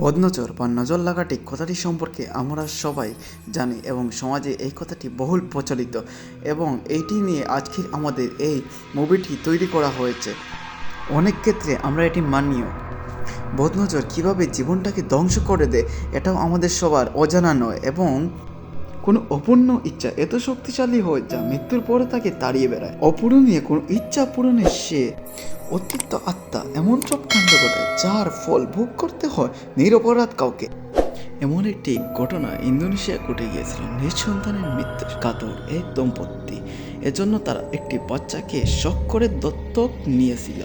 বদনজর বা নজর লাগাটি কথাটি সম্পর্কে আমরা সবাই জানি এবং সমাজে এই কথাটি বহুল প্রচলিত এবং এইটি নিয়ে আজকের আমাদের এই মুভিটি তৈরি করা হয়েছে। অনেক ক্ষেত্রে আমরা এটি মানিও। বদনজর কীভাবে জীবনটাকে ধ্বংস করে দেয়, এটাও আমাদের সবার অজানা নয় এবং কোনো অপূর্ণ ইচ্ছা এত শক্তিশালী হয় যা মৃত্যুর পরে তাকে তাড়িয়ে বেড়ায়। অপূরণীয় কোনো ইচ্ছা পূরণে সে অতিরিক্ত আত্মা এমন সব কাণ্ড ঘটায় যার ফল ভোগ করতে হয় নিরপরাধ কাউকে। এমন একটি ঘটনা ইন্দোনেশিয়া ঘটে গিয়েছিল। নিজ সন্তানের মৃত্যু কাতর এক দম্পতি। এজন্য তারা একটি বাচ্চাকে শখ করে দত্তক নিয়েছিল।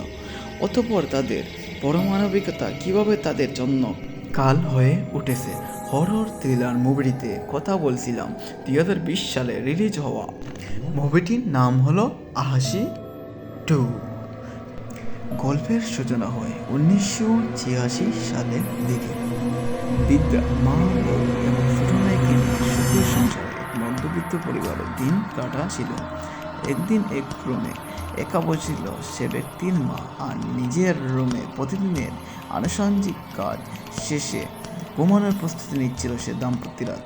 অতপর তাদের পরমানবিকতা কীভাবে তাদের জন্য কাল হয়ে উঠেছে? হরর থ্রিলার মুভিটিতে কথা বলছিলাম দুই হাজার বিশ সালে রিলিজ হওয়া। মুভিটির নাম হলো আহাসি টু। গল্পের সূচনা হয় উনিশশো ছিয়াশি সালের দিকে। বিদ্যা, মা এবং ছোট সুখের সংসারে মধ্যবিত্ত পরিবারে দিন কাটাছিল একদিন এক রুমে একা বসছিল সে ব্যক্তির মা আর নিজের রুমে প্রতিদিনের আনুষঙ্গিক কাজ শেষে ঘুমানোর প্রস্তুতি নিচ্ছিল সে দাম্পত্যরা।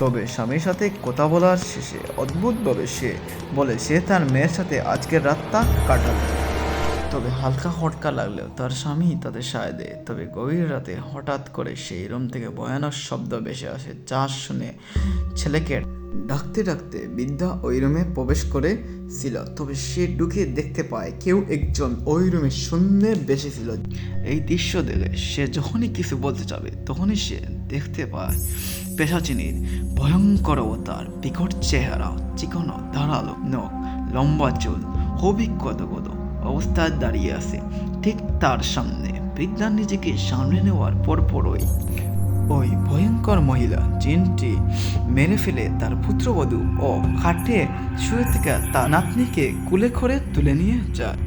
তবে স্বামীর সাথে কথা বলার শেষে অদ্ভুতভাবে সে বলে, সে তার মেয়ের সাথে আজকের রাতটা কাটাবে। তবে হালকা হটকা লাগলেও তার স্বামী তাদের সায় দেয়। তবে গভীর রাতে হঠাৎ করে সেই রুম থেকে ভয়ানক শব্দ ভেসে আসে, যা শুনে ছেলেকে ডাকতে ডাকতে বিদ্যা ওই রুমে প্রবেশ করেছিল তবে সে ঢুকে দেখতে পায় কেউ একজন ওই রুমে শূন্যে বেসেছিল এই দৃশ্য দেখে সে যখনই কিছু বলতে যাবে, তখনই সে দেখতে পায় পেশাচিনীর ভয়ঙ্কর অবতার, বিকট চেহারা, চিকনো ধারালো নখ, লম্বা চুল অভিজ্ঞতগত অবস্থায় দাঁড়িয়ে আছে। ঠিক তার সামনে বিদ্যা নিজেকে সামনে নেওয়ার পরপরই ওই ভয়ঙ্কর মহিলা জিনটি মেরে ফেলে তার পুত্রবধূ ও খাটে শুয়ে থেকে তার নাতনিকে কুলে করে তুলে নিয়ে যায়।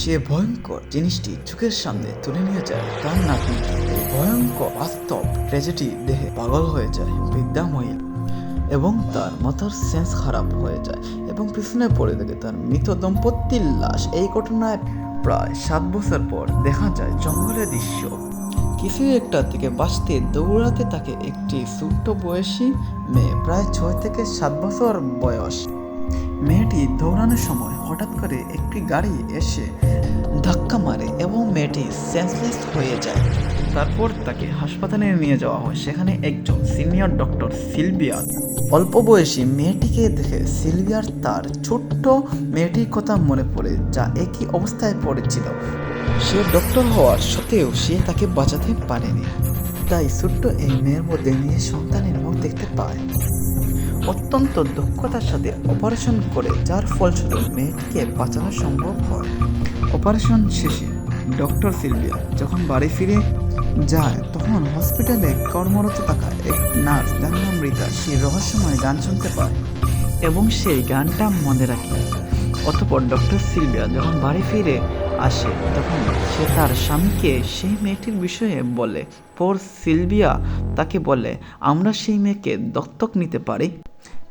সে ভয়ঙ্কর জিনিসটি চোখের সামনে তুলে নিয়ে যায়। তার নাতনিকে এই ভয়ঙ্কর বাস্তব ট্রেজেডি দেহে পাগল হয়ে যায় বিদ্যা মহিলা, এবং তার মাথার সেন্স খারাপ হয়ে যায় এবং পিছনে পড়ে দেখে তার মৃত দম্পতির লাশ। এই ঘটনায় প্রায় সাত বছর পর দেখা যায়, জঙ্গলের দৃশ্য কিছু একটা থেকে বাঁচতে দৌড়াতে থাকে একটি ছোট্ট বয়সী মেয়ে, প্রায় ছয় থেকে সাত বছর বয়স। মেয়েটি দৌড়ানোর সময় হঠাৎ করে একটি গাড়ি এসে ধাক্কা মারে এবং মেয়েটি সেন্সলেস হয়ে যায়। তারপর তাকে হাসপাতালে নিয়ে যাওয়া হয়। সেখানে একজন সিনিয়র ডক্টর সিলভিয়া, অল্প বয়সী মেয়েটিকে দেখে সিলভিয়ার তার ছোট্ট মেয়েটির কথা মনে পড়ে, যা একই অবস্থায় পড়েছিল। সে ডক্টর হওয়ার সত্ত্বেও সে তাকে বাঁচাতে পারেনি। তাই ছোট্ট এই মেয়ের মধ্যে নিজের সন্তানের মুখ দেখতে পায়। অত্যন্ত দক্ষতার সাথে অপারেশন করে, যার ফলস্বরূপ মেয়েটিকে বাঁচানো সম্ভব হয়। অপারেশন শেষে ডক্টর সিলভিয়া যখন বাড়ি ফিরে যায়, তখন হসপিটালে কর্মরত থাকা এক নার্স, যার নাম রীতা। সে রহস্যময় গান শুনতে পায় এবং সেই গানটা মনে রাখে। অতপর ডক্টর সিলভিয়া যখন বাড়ি ফিরে আসে, তখন সে তার স্বামীকে সেই মেয়েটির বিষয়ে বলে। পর সিলভিয়া তাকে বলে, আমরা সেই মেয়েকে দত্তক নিতে পারি।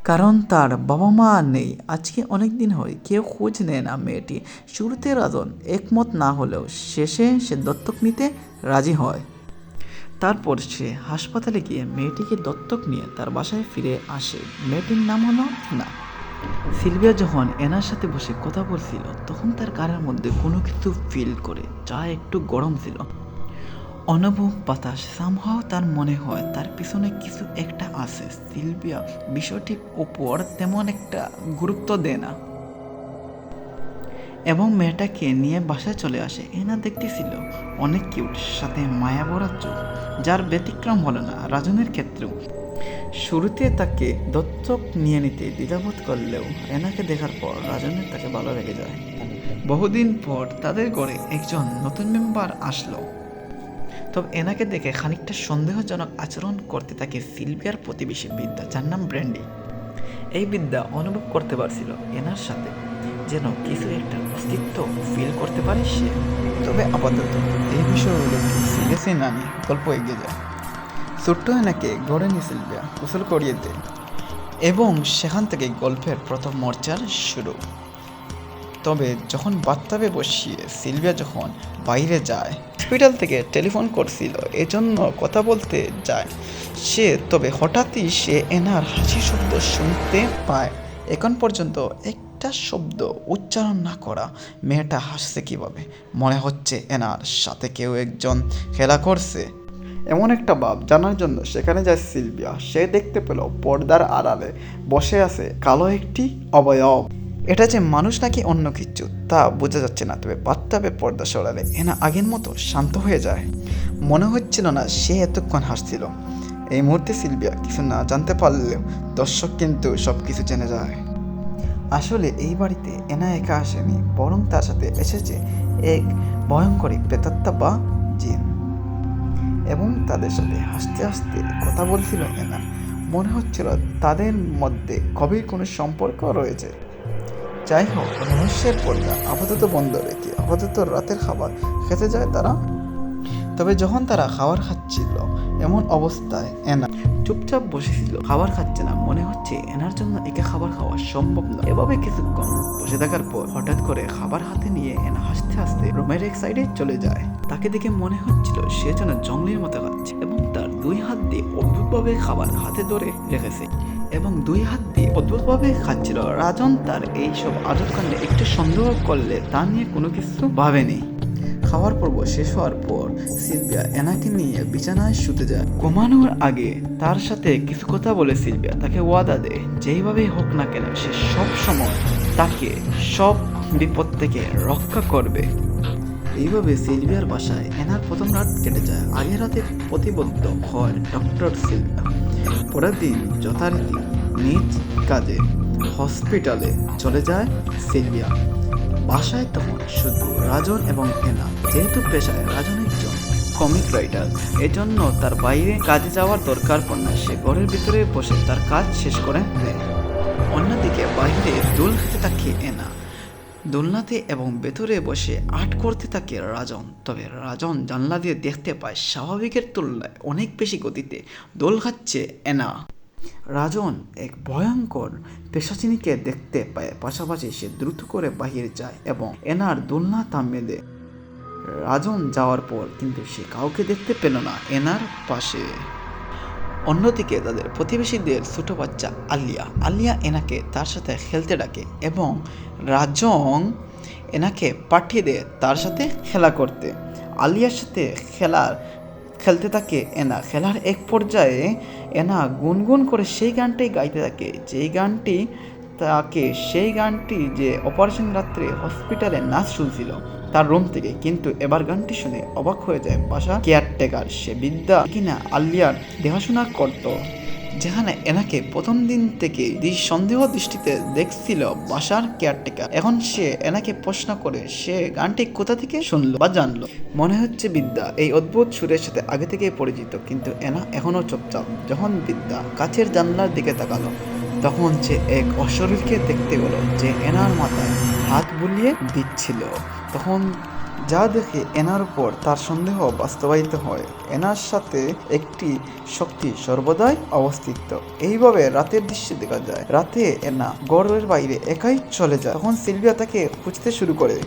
কারণ তার বাবা মা নেই। আজকে অনেক দিন হয়, কেউ খোঁজ নেয় না মেয়েটি। শুরুতে রাজন একমত না হলেও শেষে সে দত্তক নিতে রাজি হয়। তারপর সে হাসপাতালে গিয়ে মেয়েটিকে দত্তক নিয়ে তার বাসায় ফিরে আসে। মেয়েটির নাম হলো না সিলভিয়া যখন এনার সাথে বসে কথা বলছিল, তখন তার গানের মধ্যে কোনো কিছু ফিল করে, যা একটু গরম ছিল। অনুভব বাতাস সামহাও তার মনে হয় তার পিছনে কিছু একটা আছে। সিলভিয়া বিষয়টির ওপর তেমন একটা গুরুত্ব দেয় না। এবং মেয়েটাকে নিয়ে বাসায় চলে আসে। এনা দেখতেছিল অনেক কিউট সাথে মায়া চোখ, যার ব্যতিক্রম হলো না, রাজনের ক্ষেত্রেও। শুরুতে তাকে দত্তক নিয়ে নিতে দ্বিধাবোধ করলেও এনাকে দেখার পর রাজনের তাকে ভালো লেগে যায়। বহুদিন পর তাদের ঘরে একজন নতুন মেম্বার আসলো। তবে এনাকে দেখে খানিকটা সন্দেহজনক আচরণ করতে থাকে সিলভিয়ার প্রতিবেশী বিদ্যা, যার নাম ব্র্যান্ডি। এই বিদ্যা অনুভব করতে পারছিল এনার সাথে, যেন কিছু একটা অস্তিত্ব ফিল করতে পারে সে। তবে আপাতত এই বিষয়গুলো সিরিয়াসে না নিয়ে গল্প এগিয়ে যায়। ছোট্ট এনাকে গড়ে নিয়ে সিলভিয়া গোসল করিয়ে দেয় এবং সেখান থেকে গল্পের প্রথম মর্চার শুরু। তবে যখন বাথটাবে বসিয়ে সিলভিয়া যখন বাইরে যায়, হসপিটাল থেকে টেলিফোন করছিল, এজন্য কথা বলতে যায় সে, তবে হঠাৎই সে এনার হাসি শব্দ শুনতে পায়। এখন পর্যন্ত একটা শব্দ উচ্চারণ না করা মেয়েটা হাসছে কীভাবে? মনে হচ্ছে এনার সাথে কেউ একজন খেলা করছে। এমন একটা ভাব জানার জন্য সেখানে যায় সিলভিয়া। সে দেখতে পেল পর্দার আড়ালে বসে আছে কালো একটি অবয়ব। এটা যে মানুষ নাকি অন্য কিছু, তা বোঝা যাচ্ছে না, তবে বাথটাবে পর্দা সরালে এনা আগের মতো শান্ত হয়ে যায়। মনে হচ্ছিল না সে এতক্ষণ হাসছিল। এই মুহূর্তে সিলভিয়া কিছু না জানতে পারলেও দর্শক কিন্তু সব কিছু জেনে যায়। আসলে এই বাড়িতে এনা একা আসেনি, বরং তার সাথে এসেছে এক ভয়ঙ্করী প্রেতাত্মা বা জিন। এবং তাদের সাথে হাসতে হাসতে কথা বলছিল এনা। মনে হচ্ছিল তাদের মধ্যে গভীর কোনো সম্পর্ক রয়েছে। যাই হোক, রহস্যের পর্দা, আপাতত বন্ধ রেখে, আপাতত রাতের খাবার খেতে যায় তারা। তবে যখন তারা খাবার খাচ্ছিল, এমন অবস্থায় এনা চুপচাপ বসেছিল। খাবার খাচ্ছে না, মনে হচ্ছে এনার জন্য একে খাবার খাওয়া সম্ভব না। এভাবে কিছুক্ষণ বসে থাকার পর হঠাৎ করে খাবার হাতে নিয়ে এনা হাসতে হাসতে রুমের এক সাইডে চলে যায়। তাকে দেখে মনে হচ্ছিল সে যেন জঙ্গলের মতো খাচ্ছে এবং তার দুই হাত দিয়ে অদ্ভুতভাবে খাবার হাতে ধরে রেখেছে এবং দুই হাত দিয়ে অদ্ভুতভাবে খাচ্ছিল। রাজন তার এইসব আজব কাণ্ডে একটু সন্দেহ করলে তা নিয়ে কোনো কিছু ভাবেনি। খাওয়ার পর্ব শেষ হওয়ার পর সিলভিয়া এনাকে নিয়ে বিছানায় শুতে যায়। ঘুমানোর আগে তার সাথে কিছু কথা বলে সিলভিয়া তাকে ওয়াদা দেয় যেইভাবেই হোক না কেন সে সব সময় তাকে সব বিপদ থেকে রক্ষা করবে। এইভাবে সিলভিয়ার বাসায় এনার প্রথম রাত কেটে যায়। আগের রাতে প্রতিবদ্ধ হয় ডক্টর সিলভিয়া। পরের দিন যথারীতি নিজ কাজে হসপিটালে চলে যায় সিলভিয়া। বাসায় তখন শুধু রাজন এবং এনা, যেহেতু পেশায় রাজন একজন কমিক রাইটার এজন্য তার বাইরে কাজে যাওয়ার দরকার পড়ে না। সে ঘরের ভিতরে বসে তার কাজ শেষ করে নেয়। অন্যদিকে বাইরে দোল খেতে থাকে এনা। দোলনাতে এবং ভেতরে বসে আর্ট করতে থাকে রাজন। তবে রাজন জানলা দিয়ে দেখতে পায়, স্বাভাবিকের তুলনায় অনেক বেশি গতিতে দোল খাচ্ছে এনা। রাজন এক ভয়ঙ্কর পেশাচিনীকে দেখতে পায়, পাশাপাশি সে দ্রুত করে বাহিরে যায় এবং এনার দোলনা থামিয়ে দেয়। রাজন যাওয়ার পর কিন্তু সে কাউকে দেখতে পেল না, এনার পাশে। অন্যদিকে তাদের প্রতিবেশীদের ছোট বাচ্চা আলিয়া। আলিয়া এনাকে তার সাথে খেলতে ডাকে এবং রাজং এনাকে পাঠিয়ে দেয় তার সাথে খেলা করতে। আলিয়ার সাথে খেলার খেলতে থাকে, এনা খেলার এক পর্যায়ে এনা গুনগুন করে সেই গানটাই গাইতে থাকে। যেই গানটি তাকে, সেই গানটি যে অপারেশন রাত্রে হসপিটালে নাচ শুনছিল, তার রুম থেকে। কিন্তু এবার গানটি শুনে অবাক হয়ে যায় বাসা কেয়ারটেকার। সে বিদ্যা কিনা আলিয়ার দেখাশোনা করত। যেখানে এনাকে প্রথম দিন থেকে সন্দেহ দৃষ্টিতে দেখছিল বাসার কেয়ারটেকার। এখন সে এনাকে প্রশ্ন করে, সে গানটি কোথা থেকে শুনলো বা জানলো? মনে হচ্ছে বিদ্যা, এই অদ্ভুত সুরের সাথে আগে থেকেই পরিচিত, কিন্তু এনা এখনও চুপচাপ। যখন বিদ্যা কাছের জানলার দিকে তাকালো, তখন সে এক অশরীরকে দেখতে গেল যে এনার মাথায় হাত বুলিয়ে দিচ্ছিল। তখন যা দেখে এনার উপর তার সন্দেহ বাস্তবায়িত হয়। এনার সাথে একটি শক্তি সর্বদাই অবস্থিত। এইভাবে রাতের দৃশ্যে দেখা যায়। রাতে এনা গড়ের বাইরে একাই চলে যায়। তখন সিলভিয়া তাকে খুঁজতে শুরু করে।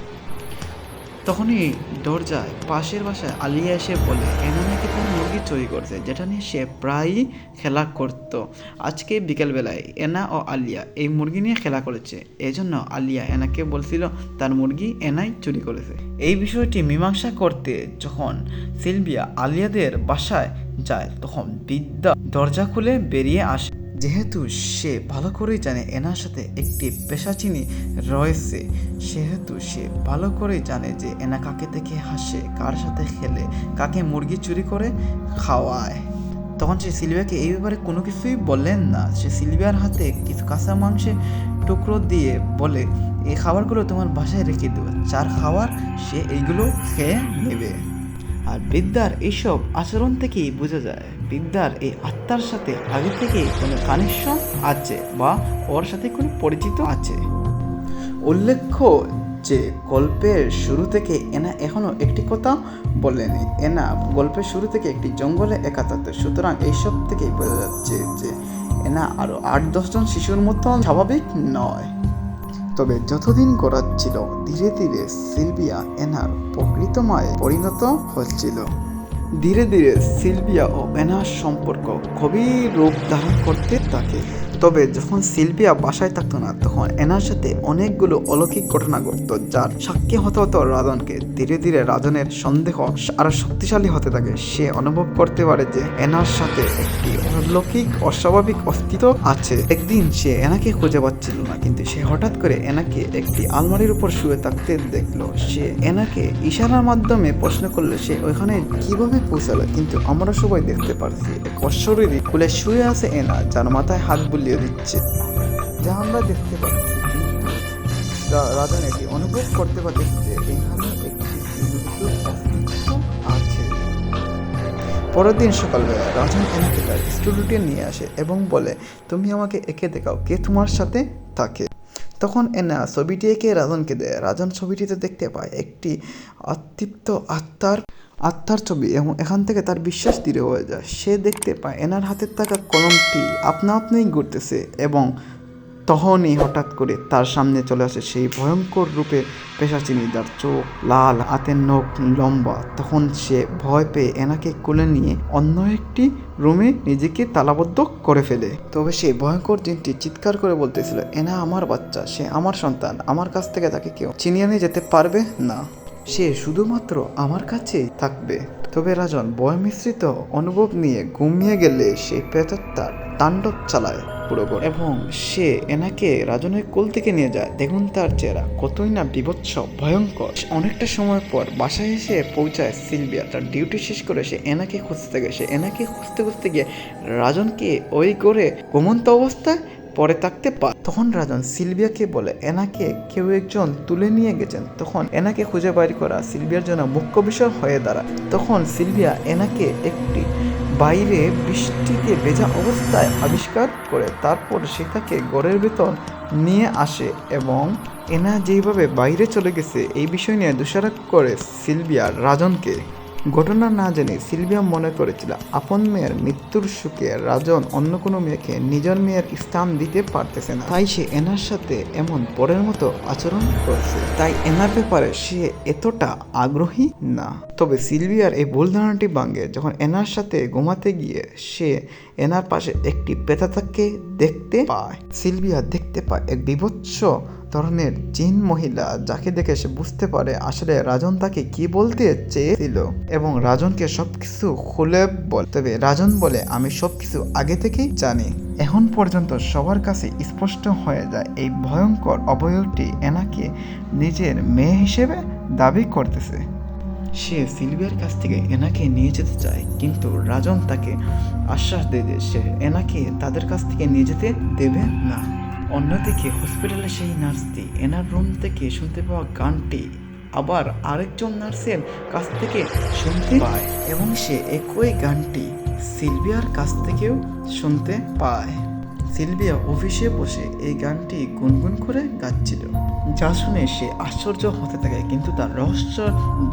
তখনই দরজায়, পাশের বাসায় আলিয়া এসে বলে এনা নাকি তার মুরগি চুরি করছে? যেটা নিয়ে সে প্রায়ই খেলা করত। আজকে বিকেলবেলায় এনা ও আলিয়া এই মুরগি নিয়ে খেলা করেছে। এজন্য আলিয়া এনাকে বলছিল, তার মুরগি এনাই চুরি করেছে। এই বিষয়টি মীমাংসা করতে যখন সিলভিয়া আলিয়াদের বাসায় যায়, তখন বিদ্যা দরজা খুলে বেরিয়ে আসে। যেহেতু সে ভালো করেই জানে এনার সাথে একটি পেশাচিনি রয়েছে, সেহেতু সে ভালো করেই জানে যে এনা কাকে দেখে হাসে, কার সাথে খেলে, কাকে মুরগি চুরি করে খাওয়ায়। তখন সে সিলভিয়াকে এই ব্যাপারে কোনো কিছুই বললেন না। সে সিলভিয়ার হাতে কিছু কাঁচা মাংসের টুকরো দিয়ে বলে, এই খাবারগুলো তোমার বাসায় রেখে দেবে। যার খাবার সে এইগুলো খেয়ে নেবে। আর বিদ্যার এইসব আচরণ থেকেই বোঝা যায়। বিদ্যার এই আত্মার সাথে আগে থেকেই কোনো কানেকশন আছে বা ওর সাথে কোনো পরিচিত আছে। উল্লেখ্য যে গল্পের শুরু থেকে এনা এখনও একটি কথা বলেনি। এনা গল্পের শুরু থেকে একটি জঙ্গলে একা সুতরাং এইসব থেকেই বোঝা যাচ্ছে যে এনা আরও আট দশজন শিশুর মতন স্বাভাবিক নয়। তবে যতদিন গড়াচ্ছিল ধীরে ধীরে সিলভিয়া এনার প্রকৃত মায়ে পরিণত হচ্ছিল। ধীরে ধীরে সিলভিয়া ও এনার সম্পর্ক গভীর রূপ ধারণ করতে থাকে। তবে যখন সিলভিয়া বাসায় থাকতো না, তখন এনার সাথে অনেকগুলো অলৌকিক ঘটনা ঘটতো, যার সাক্ষী হতে হতো রাজনকে ধীরে ধীরে রাজনের সন্দেহ আরও শক্তিশালী হতে থাকে। সে অনুভব করতে পারে যে এনার সাথে একটি অলৌকিক, অস্বাভাবিক অস্তিত্ব আছে। একদিন সে এনাকে খুঁজে পাচ্ছিল না, কিন্তু সে হঠাৎ করে এনাকে একটি আলমারির উপর শুয়ে থাকতে দেখল। সে এনাকে ইশারার মাধ্যমে প্রশ্ন করল, সে ওইখানে কীভাবে পৌঁছালো? কিন্তু আমরা সবাই দেখতে পারছি, এক অশ্বরীরই কুলে শুয়ে আছে এনা যার মাথায় হাত বুলিয়ে দিচ্ছে। যা আমরা দেখতে পাচ্ছি। রাজা নাকি অনুভব করতে পারছে যে এখানে একটি আছে। পরের দিন সকালবেলা রাজন এনাকে তার স্টুডিওটি নিয়ে আসে এবং বলে, তুমি আমাকে একে দেখাও। কে তোমার সাথে থাকে? তখন এনা ছবিটি এঁকে রাজনকে দেয় রাজন ছবিটিতে দেখতে পায় একটি অতৃপ্ত আত্মার আত্মার ছবি এবং এখান থেকে তার বিশ্বাস দৃঢ় হয়ে যায়। সে দেখতে পায় এনার হাতের থাকা কলমটি আপনা আপনিই ঘুরতেছে এবং তখনই হঠাৎ করে তার সামনে চলে আসে সেই ভয়ঙ্কর রূপে পেশাচিনি যার চোখ, লাল হাতের নখ, লম্বা। তখন সে ভয় পেয়ে এনাকে কোলে নিয়ে অন্য একটি রুমে নিজেকে তালাবদ্ধ করে ফেলে। তবে সেই ভয়ঙ্কর দিনটি চিৎকার করে বলতেছিল, এনা আমার বাচ্চা, সে আমার সন্তান, আমার কাছ থেকে তাকে কেউ চিনিয়ে নিয়ে যেতে পারবে না। সে শুধুমাত্র আমার কাছে থাকবে। তবে রাজন ভয় মিশ্রিত অনুভব নিয়ে ঘুমিয়ে গেলে সেই প্রেতাত্মার তাণ্ডব চালায়। পুরো করে এবং সে এনাকে রাজনের কোল থেকে নিয়ে যায়। দেখুন তার চেহারা, কতই না বিভৎস, ভয়ঙ্কর। অনেকটা সময় পর বাসায় এসে পৌঁছায় সিলভিয়া। তার ডিউটি শেষ করে সে এনাকে খুঁজতে গেছে সে এনাকে খুঁজতে খুঁজতে গিয়ে রাজনকে ওই করে ঘুমন্ত অবস্থায় পরে থাকতে পায়। তখন রাজন সিলভিয়াকে বলে, এনাকে কেউ একজন তুলে নিয়ে গেছেন। তখন এনাকে খুঁজে বাইর করা সিলভিয়ার জন্য মুখ্য বিষয় হয়ে দাঁড়ায়। তখন সিলভিয়া এনাকে একটি বাইরে বৃষ্টিতে ভেজা অবস্থায় আবিষ্কার করে, তারপর সে তাকে ঘরের ভেতর নিয়ে আসে এবং এনা যেইভাবে বাইরে চলে গেছে, এই বিষয় নিয়ে দোষারোপ করে সিলভিয়া রাজনকে। ঘটনা না জেনে সিলভিয়া মনে করেছিল, আপন মেয়ের মৃত্যুর সুখে রাজন অন্য কোনো মেয়েকে নিজের মেয়ের স্থান দিতে পারতেছে না। তাই সে এনার সাথে এমন পরের মতো আচরণ করছে। তাই এনার ব্যাপারে সে এতটা আগ্রহী না। তবে সিলভিয়ার এই ভুল ধারণাটি ভাঙে যখন এনার সাথে ঘুমাতে গিয়ে সে এনার পাশে একটি পেতাতাকে দেখতে পায়। সিলভিয়া দেখতে পায় এক বিভৎস ধরনের জিন মহিলা যাকে দেখে সে বুঝতে পারে আসলে রাজন তাকে কি বলতে চেয়েছিল এবং রাজনকে সবকিছু খুলে বল। তবে রাজন বলে, আমি সবকিছু আগে থেকেই জানি। এখন পর্যন্ত সবার কাছে স্পষ্ট হয়ে যায় এই ভয়ঙ্কর অবয়বটি এনাকে নিজের মেয়ে হিসেবে দাবি করতেছে। সে সিলভিয়ার কাছ থেকে এনাকে নিয়ে যেতে চায়, কিন্তু রাজন তাকে আশ্বাস দেয় যে সে এনাকে তাদের কাছ থেকে নিয়ে যেতে দেবে না। অন্যদিকে হসপিটালে সেই নার্সটি এনার রুম থেকে শুনতে পাওয়া গানটি আবার আরেকজন নার্সের কাছ থেকে শুনতে পায় এবং সে একই গানটি সিলভিয়ার কাছ থেকেও শুনতে পায়। সিলভিয়া অফিসে বসে এই গানটি গুনগুন করে গাচ্ছিল, যা শুনে সে আশ্চর্য হতে থাকে, কিন্তু তার রহস্য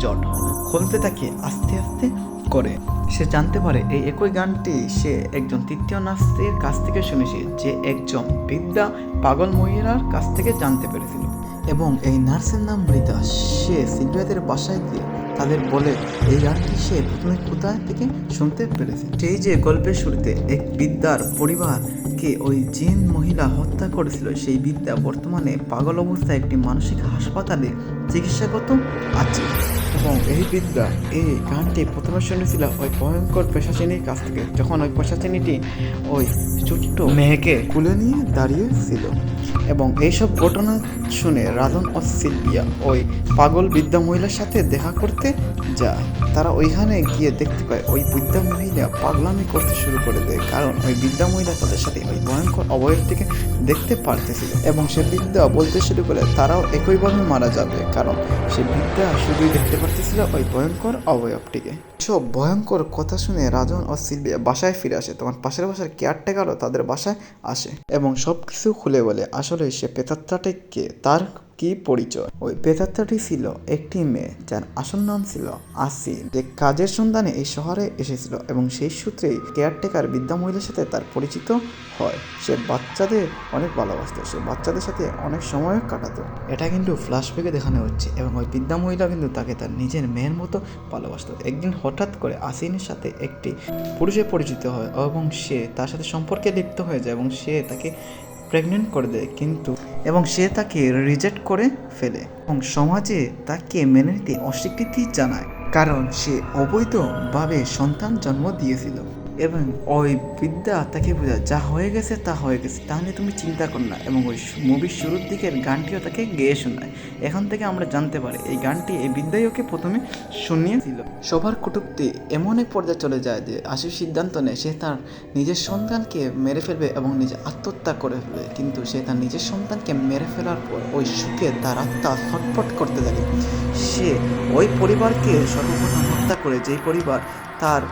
জট খুলতে থাকে আস্তে আস্তে করে। সে জানতে পারে এই একই গানটি সে একজন তৃতীয় নার্সের কাছ থেকে শুনেছে যে একজন বিদ্যা পাগল মহিলার কাছ থেকে জানতে পেরেছিল। এবং এই নার্সের নাম মৃতা সে সিলভিয়াদের বাসায় গিয়ে তাদের বলে, এই গানটি সে প্রথমে কোথায় থেকে শুনতে পেরেছে? সেই যে গল্পের শুরুতে এক বিদ্যার পরিবারকে ওই জিন মহিলা হত্যা করেছিল, সেই বিদ্যা বর্তমানে পাগল অবস্থায় একটি মানসিক হাসপাতালে চিকিৎসাগত আছে। এবং এই বিদ্যা, এই গানটি প্রথমে শুনেছিল ওই ভয়ঙ্কর পেশাচিনীর কাছ থেকে, যখন ওই পেশাচিনীটি ওই ছোট্ট মেয়েকে কুলে নিয়ে দাঁড়িয়েছিল। এবং এইসব ঘটনা শুনে রাজন ও সিলভিয়া ওই পাগল বিদ্যা মহিলার সাথে দেখা করতে যায়। তারা ওইখানে গিয়ে দেখতে পায়, ওই বিদ্যা মহিলা পাগলামি করতে শুরু করে দেয়, কারণ ওই বিদ্যা মহিলা তাদের সাথে ওই ভয়ঙ্কর অবয়বটিকে দেখতে পারতেছিল। এবং সে বিদ্যা বলতে শুরু করে, তারাও একইভাবে মারা যাবে, কারণ সে বিদ্যা শুধুই দেখতে পারতেছিল ওই ভয়ঙ্কর অবয়বটিকে। সব ভয়ঙ্কর কথা শুনে রাজন ও সিলভিয়া বাসায় ফিরে আসে। তোমার পাশের বাসার কেয়ারটেকারও তাদের বাসায় আসে এবং সব কিছু খুলে বলে, আসলে সে পেতাত্তাটিকে তার কি পরিচয়? ওই প্রেতাত্মাটি ছিল একটি মেয়ে যার আসল নাম ছিল আসি যে কাজের সন্ধানে এই শহরে এসেছিল এবং সেই সূত্রেই কেয়ারটেকার বিদ্যা মহিলার সাথে তার পরিচিত হয়। সে বাচ্চাদের অনেক ভালোবাসতো, সে বাচ্চাদের সাথে অনেক সময় কাটাতো। এটা কিন্তু ফ্ল্যাশব্যাকে দেখানো হচ্ছে এবং ওই বিদ্যা মহিলা কিন্তু তাকে তার নিজের মেয়ের মতো ভালোবাসতো। একদিন হঠাৎ করে আসিনের সাথে একটি পুরুষে পরিচিত হয় এবং সে তার সাথে সম্পর্কে লিপ্ত হয়ে যায় এবং সে তাকে প্রেগনেন্ট করে দেয়, কিন্তু এবং সে তাকে রিজেক্ট করে ফেলে। এবং সমাজে তাকে মেনে নিতে অস্বীকৃতি জানায়, কারণ সে অবৈধভাবে সন্তান জন্ম দিয়েছিল। এবং ওই বিদ্যা তাকে বোঝায়, যা হয়ে গেছে, তা হয়ে গেছে। তাহলে তুমি চিন্তা কর না এবং ওই মুভির শুরুর দিকের গানটিও তাকে গেয়ে শোনায়। এখান থেকে আমরা জানতে পারি, এই গানটি এই বিদ্যাই ওকে প্রথমে শুনিয়েছিল। সবার কটুক্তি এমন এক পর্যায়ে চলে যায় যে আশির সিদ্ধান্ত নেয়, সে তার নিজের সন্তানকে মেরে ফেলবে এবং নিজে আত্মহত্যা করে ফেলবে। কিন্তু সে তার নিজের সন্তানকে মেরে ফেলার পর ওই সুখে তার আত্মা ছটফট করতে থাকে। সে ওই পরিবারকে সর্বপ্রথম হত্যা করে, যেই পরিবার তার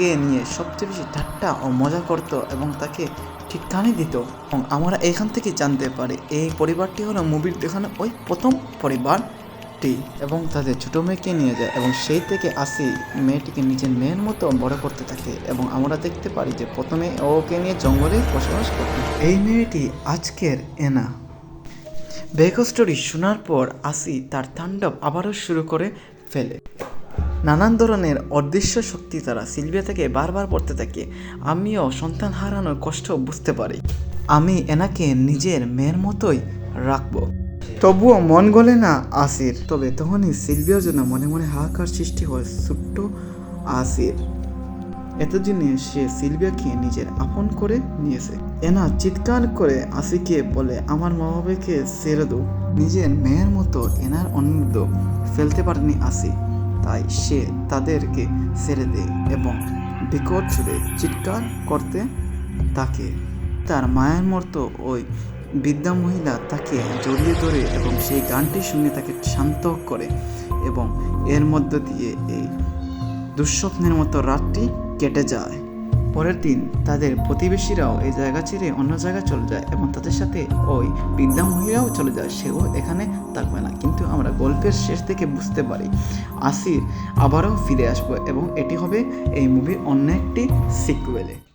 কে নিয়ে সবচেয়ে বেশি ঠাট্টা ও মজা করত এবং তাকে ঠিকঠাকই দিত। এবং আমরা এখান থেকে জানতে পারি, এই পরিবারটি হলো মুভির দেখানো ওই প্রথম পরিবারটি এবং তাদের ছোটো মেয়েকে নিয়ে যায় এবং সেই থেকে আসি মেয়েটিকে নিজের মেয়ের মতো বড় করতে থাকে এবং আমরা দেখতে পারি যে প্রথমে ওকে নিয়ে জঙ্গলে বসবাস করত। এই মেয়েটি আজকের এনা। বেক স্টোরি শোনার পর আসি তার তাণ্ডব আবারও শুরু করে ফেলে। নানান ধরনের অদৃশ্য শক্তি তারা সিলভিয়া থেকে বারবার পড়তে থাকে। আমিও সন্তান হারানোর কষ্ট বুঝতে পারি। আমি এনাকে নিজের মেয়ের মতোই রাখব। তবুও মন গলে না আসির। তবে তখনই সিলভিয়ার জন্য মনে মনে হাহাকার সৃষ্টি হয় ছোট্ট আসির। এতদিনে সে সিলভিয়াকে নিজের আপন করে নিয়েছে। এনা চিৎকার করে আসিকে বলে, আমার মা বাবাকে ছেড়ে দো নিজের মেয়ের মতো এনার অনিন্দ ফেলতে পারেনি আসি। তাই সে তাদেরকে ছেড়ে দেয় এবং বিকট সুরে চিৎকার করতে তাকে তার মায়ের মতো ওই বিদ্যা মহিলা তাকে জড়িয়ে ধরে এবং সেই গানটি শুনে তাকে শান্ত করে এবং এর মধ্য দিয়ে এই দুঃস্বপ্নের মতো রাতটি কেটে যায়। পরের দিন তাদের প্রতিবেশীরাও এই জায়গা ছেড়ে অন্য জায়গায় চলে যায় এবং তাদের সাথে ওই বৃদ্ধা মহিলাও চলে যায়। সেও এখানে থাকবে না। কিন্তু আমরা গল্পের শেষ থেকে বুঝতে পারি, আসির আবারও ফিরে আসব এবং এটি হবে এই মুভির অন্য একটি সিকুয়েলে